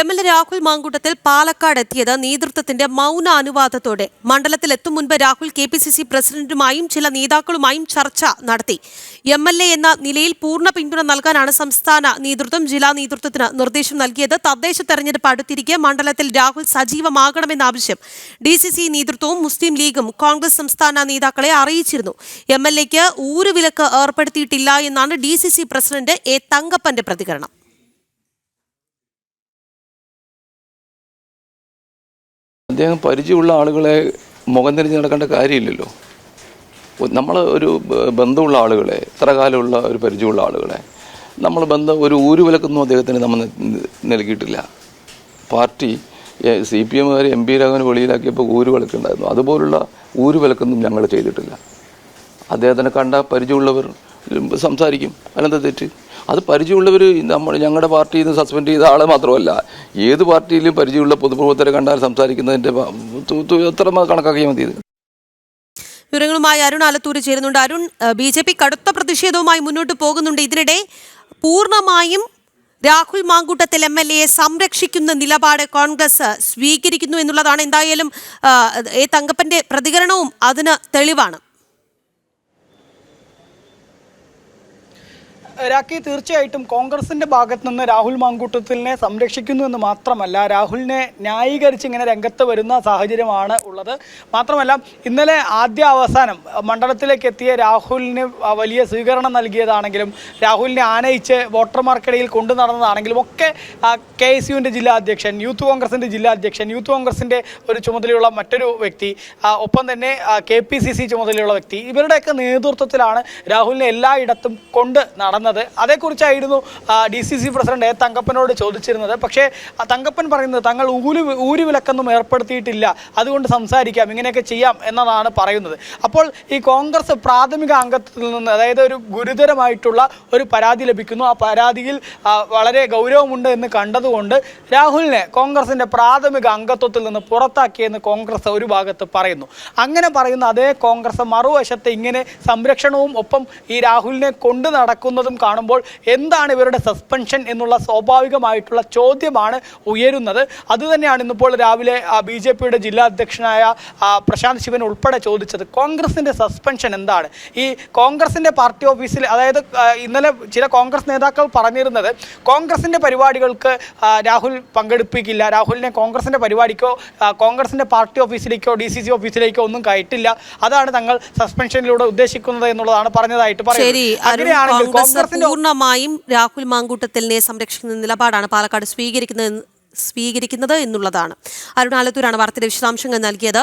M L A Rahul Mankoottathil Palakkad എത്തിയത് നേതൃത്വത്തിന്റെ മൗന അനുവാദത്തോടെ മണ്ഡലത്തിൽ എത്തും മുൻപ് Rahul K P C C പ്രസിഡന്റുമായും ചില നേതാക്കളുമായും ചർച്ച നടത്തി. എം എൽ എ എന്ന നിലയിൽ പൂർണ പിന്തുണ നൽകാനാണ് സംസ്ഥാന നേതൃത്വം ജില്ലാ നേതൃത്വത്തിന് നിർദ്ദേശം നൽകിയത്. തദ്ദേശ തെരഞ്ഞെടുപ്പ് അടുത്തിരിക്കെ മണ്ഡലത്തിൽ രാഹുൽ സജീവമാകണമെന്ന ആവശ്യം ഡി സി സി നേതൃത്വവും മുസ്ലിം ലീഗും കോൺഗ്രസ് സംസ്ഥാന നേതാക്കളെ അറിയിച്ചിരുന്നു. എം എൽ എക്ക് ഊരുവിലക്ക് ഏർപ്പെടുത്തിയിട്ടില്ല എന്നാണ് D C C president A തങ്കപ്പന്റെ പ്രതികരണം. അദ്ദേഹം പരിചയമുള്ള ആളുകളെ മുഖം തിരിഞ്ഞ് നടക്കേണ്ട കാര്യമില്ലല്ലോ. നമ്മൾ ഒരു ബന്ധമുള്ള ആളുകളെ ഇത്ര കാലമുള്ള ഒരു പരിചയമുള്ള ആളുകളെ നമ്മൾ ബന്ധം ഒരു ഊരു വിലക്കൊന്നും അദ്ദേഹത്തിന് നമ്മൾ നൽകിയിട്ടില്ല. പാർട്ടി സി പി എമ്മുകാർ എം പി രാഘവന് വെളിയിലാക്കിയപ്പോൾ ഊരു വിലക്കുണ്ടായിരുന്നു അതുപോലുള്ള ഊരു വിലക്കൊന്നും ഞങ്ങൾ ചെയ്തിട്ടില്ല. അദ്ദേഹത്തിനെ കണ്ട പരിചയമുള്ളവർ സംസാരിക്കും. അല്ലെന്താ തെറ്റ്? അത് പരിചയമുള്ളവർ നമ്മൾ ഞങ്ങളുടെ പാർട്ടിയിൽ നിന്ന് സസ്പെൻഡ് ചെയ്ത ആളെ മാത്രമല്ല ഏത് പാർട്ടിയിലും പരിചയമുള്ള പൊതുപ്രവർത്തകരെ കണ്ടാൽ സംസാരിക്കുന്നതിന്റെ എത്ര കണക്കാക്കിയാൽ മതി ഇത്? വിവരങ്ങളുമായി അരുൺ ആലത്തൂര് ചേരുന്നുണ്ട്. അരുൺ ബി ജെ പി കടുത്ത പ്രതിഷേധവുമായി മുന്നോട്ട് പോകുന്നുണ്ട്. ഇതിനിടെ പൂർണമായും രാഹുൽ മാങ്കൂട്ടത്തിൽ എം എൽ എയെ സംരക്ഷിക്കുന്ന നിലപാട് കോൺഗ്രസ് സ്വീകരിക്കുന്നു എന്നുള്ളതാണ്. എന്തായാലും എ തങ്കപ്പന്റെ പ്രതികരണവും അതിന് തെളിവാണ്. രാഖി തീർച്ചയായിട്ടും കോൺഗ്രസിന്റെ ഭാഗത്ത് നിന്ന് രാഹുൽ മാങ്കൂട്ടത്തിലിനെ സംരക്ഷിക്കുന്നു എന്ന് മാത്രമല്ല രാഹുലിനെ ന്യായീകരിച്ച് ഇങ്ങനെ രംഗത്ത് വരുന്ന സാഹചര്യമാണ് ഉള്ളത്. മാത്രമല്ല ഇന്നലെ ആദ്യ അവസാനം മണ്ഡലത്തിലേക്ക് എത്തിയ രാഹുലിന് വലിയ സ്വീകരണം നൽകിയതാണെങ്കിലും രാഹുലിനെ ആനയിച്ച് വോട്ടർമാർക്കിടയിൽ കൊണ്ടു നടന്നതാണെങ്കിലും ഒക്കെ കെ എസ് യുവിന്റെ ജില്ലാ അധ്യക്ഷൻ യൂത്ത് കോൺഗ്രസിന്റെ ജില്ലാ അധ്യക്ഷൻ യൂത്ത് കോൺഗ്രസിന്റെ ഒരു ചുമതലയുള്ള മറ്റൊരു വ്യക്തി ഒപ്പം തന്നെ കെ പി സി സി ചുമതലയുള്ള വ്യക്തി ഇവരുടെയൊക്കെ നേതൃത്വത്തിലാണ് രാഹുലിനെ എല്ലായിടത്തും കൊണ്ട് നടന്നത്. അതേക്കുറിച്ചായിരുന്നു D C C president A തങ്കപ്പനോട് ചോദിച്ചിരുന്നത്. പക്ഷേ തങ്കപ്പൻ പറയുന്നത് തങ്ങൾ ഊരു ഊരു വിലക്കൊന്നും ഏർപ്പെടുത്തിയിട്ടില്ല. അതുകൊണ്ട് സംസാരിക്കാം ഇങ്ങനെയൊക്കെ ചെയ്യാം എന്നതാണ് പറയുന്നത്. അപ്പോൾ ഈ കോൺഗ്രസ് പ്രാഥമിക അംഗത്തിൽ നിന്ന് അതായത് ഒരു ഗുരുതരമായിട്ടുള്ള ഒരു പരാതി ലഭിക്കുന്നു. ആ പരാതിയിൽ വളരെ ഗൗരവമുണ്ട് എന്ന് കണ്ടതുകൊണ്ട് രാഹുലിനെ കോൺഗ്രസിന്റെ പ്രാഥമിക അംഗത്വത്തിൽ നിന്ന് പുറത്താക്കിയെന്ന് കോൺഗ്രസ് ഒരു ഭാഗത്ത് പറയുന്നു. അങ്ങനെ പറയുന്ന അതേ കോൺഗ്രസ് മറുവശത്ത് ഇങ്ങനെ സംരക്ഷണവും ഒപ്പം ഈ രാഹുലിനെ കൊണ്ടു നടക്കുന്നതും കാണുമ്പോൾ എന്താണ് ഇവരുടെ സസ്പെൻഷൻ എന്നുള്ള സ്വാഭാവികമായിട്ടുള്ള ചോദ്യമാണ് ഉയരുന്നത്. അതുതന്നെയാണ് ഇന്നിപ്പോൾ രാവിലെ ബി ജെ പിയുടെ ജില്ലാ അധ്യക്ഷനായ പ്രശാന്ത് ശിവൻ ഉൾപ്പെടെ ചോദിച്ചത്. കോൺഗ്രസിന്റെ സസ്പെൻഷൻ എന്താണ്? ഈ കോൺഗ്രസിന്റെ പാർട്ടി ഓഫീസിൽ അതായത് ഇന്നലെ ചില കോൺഗ്രസ് നേതാക്കൾ പറഞ്ഞിരുന്നത് കോൺഗ്രസിന്റെ പരിപാടികൾക്ക് രാഹുൽ പങ്കെടുപ്പിക്കില്ല. രാഹുലിനെ കോൺഗ്രസിന്റെ പരിപാടിക്കോ കോൺഗ്രസിന്റെ കോൺഗ്രസിന്റെ പാർട്ടി ഓഫീസിലേക്കോ ഡി സി സി ഓഫീസിലേക്കോ ഒന്നും കയറ്റില്ല. അതാണ് തങ്ങൾ സസ്പെൻഷനിലൂടെ ഉദ്ദേശിക്കുന്നത് എന്നുള്ളതാണ് പറഞ്ഞതായിട്ട് പറയുന്നത്. അങ്ങനെയാണെങ്കിൽ കോൺഗ്രസ് പൂർണമായും രാഹുൽ മാങ്കൂട്ടത്തിലിനെ സംരക്ഷിക്കുന്ന നിലപാടാണ് പാലക്കാട് സ്വീകരിക്കുന്നത് സ്വീകരിക്കുന്നത് എന്നുള്ളതാണ്. അരുണാലത്തൂരാണ് വാർത്തയുടെ വിശദാംശങ്ങൾ നൽകിയത്.